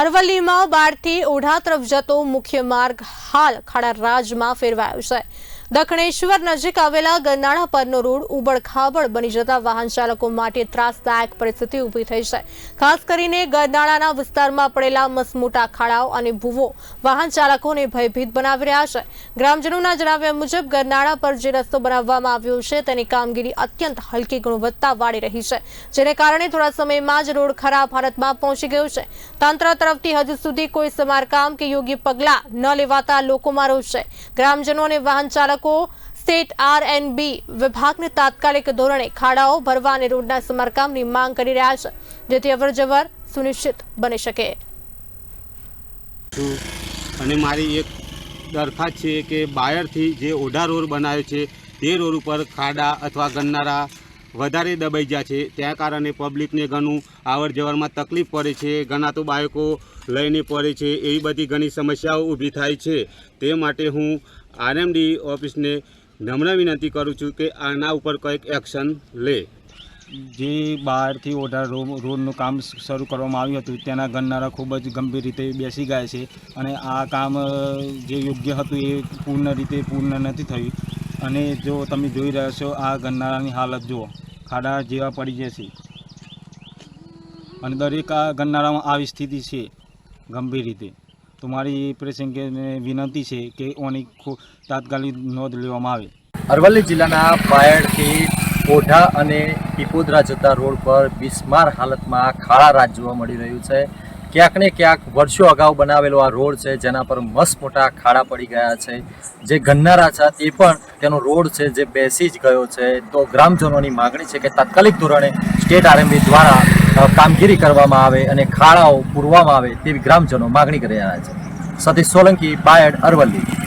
અરવલ્લીમાં બારથી ઓઢા તરફ જતો મુખ્ય માર્ગ હાલ ખાડા રાજમાં ફેરવાયો છે. દક્ષિણેશ્વર નજીક આવેલા ગરનાળા પરનો રોડ ઉબડખાબડ બની જતા વાહન ચાલકો માટે ત્રાસદાયક પરિસ્થિતિ ઊભી થઈ છે. ખાસ કરીને ગરનાળાના વિસ્તારમાં પડેલા મસમોટા ખાડાઓ અને ભૂવો વાહન ચાલકોને ભયભીત બનાવી રહ્યા છે. ગ્રામજનોના જણાવ્યા મુજબ ગરનાળા પર જે રસ્તો બનાવવામાં આવ્યો છે તેની કામગીરી અત્યંત હલકી ગુણવત્તા વાળી રહી છે, જેને કારણે થોડા સમયમાં જ રોડ ખરાબ હાલતમાં પહોંચી ગયો છે. તંત્ર તરફથી હજુ સુધી કોઈ સમારકામ કે યોગ્ય પગલાં ન લેવાતા લોકોમાં રોષ છે. ગ્રામજનો અને વાહન ચાલકો સ્ટેટ આર એન્ડ બી વિભાગને તાત્કાલિક ધોરણે ખાડાઓ ભરવા અને રોડના સમારકામની માંગ કરી રહ્યા છે, જેથી અવરજવર સુનિશ્ચિત બની શકે. અને મારી એક દરખાસ્ત છે કે બાયરથી જે ઓઢા રોડ બનાવ્યો છે, તે રોડ ઉપર ખાડા અથવા ગન્નારા વધારે દબાઈ ગયા છે. ત્યાં કારણે પબ્લિકને ઘણું આવર જવરમાં તકલીફ પડે છે. ઘણા તો બાળકો લઈને પડે છે. એવી બધી ઘણી સમસ્યાઓ ઊભી થાય છે. તે માટે હું આરએમડી ઓફિસને નમ્ર વિનંતી કરું છું કે આના ઉપર કંઈક એક્શન લે. જે બહારથી ઓઢા રો- રોડનું કામ શરૂ કરવામાં આવ્યું હતું તેના ગણનારા ખૂબ જ ગંભીર રીતે બેસી ગયા છે અને આ કામ જે યોગ્ય હતું એ પૂર્ણ રીતે પૂર્ણ નથી થયું. અને જો તમે જોઈ રહ્યા છો, આ ગરનાળાની હાલત જુઓ. ખાડા જેવા પડી જશે અને દરેક આ ગરનાળામાં આવી સ્થિતિ છે, ગંભીર રીતે. તો મારી પ્રસંગે વિનંતી છે કે ઓની તાત્કાલિક નોંધ લેવામાં આવે. અરવલ્લી જિલ્લાના પાયડથી ઓઢા અને પીપોદરા જતા રોડ પર બિસ્માર હાલતમાં ખાડા રાજ જોવા મળી રહ્યું છે. ક્યાંક ને ક્યાંક વર્ષો અગાઉ બનાવેલો આ રોડ છે, જેના પર મસ્ત મોટા ખાડા પડી ગયા છે. જે ગન્નારા છે, તે પણ તેનો રોડ છે, જે બેસી જ ગયો છે. તો ગ્રામજનોની માગણી છે કે તાત્કાલિક ધોરણે સ્ટેટ આરએમબી દ્વારા કામગીરી કરવામાં આવે અને ખાડાઓ પૂરવામાં આવે તેવી ગ્રામજનો માગણી કરી રહ્યા છે. સતીશ સોલંકી, બાયડ, અરવલ્લી.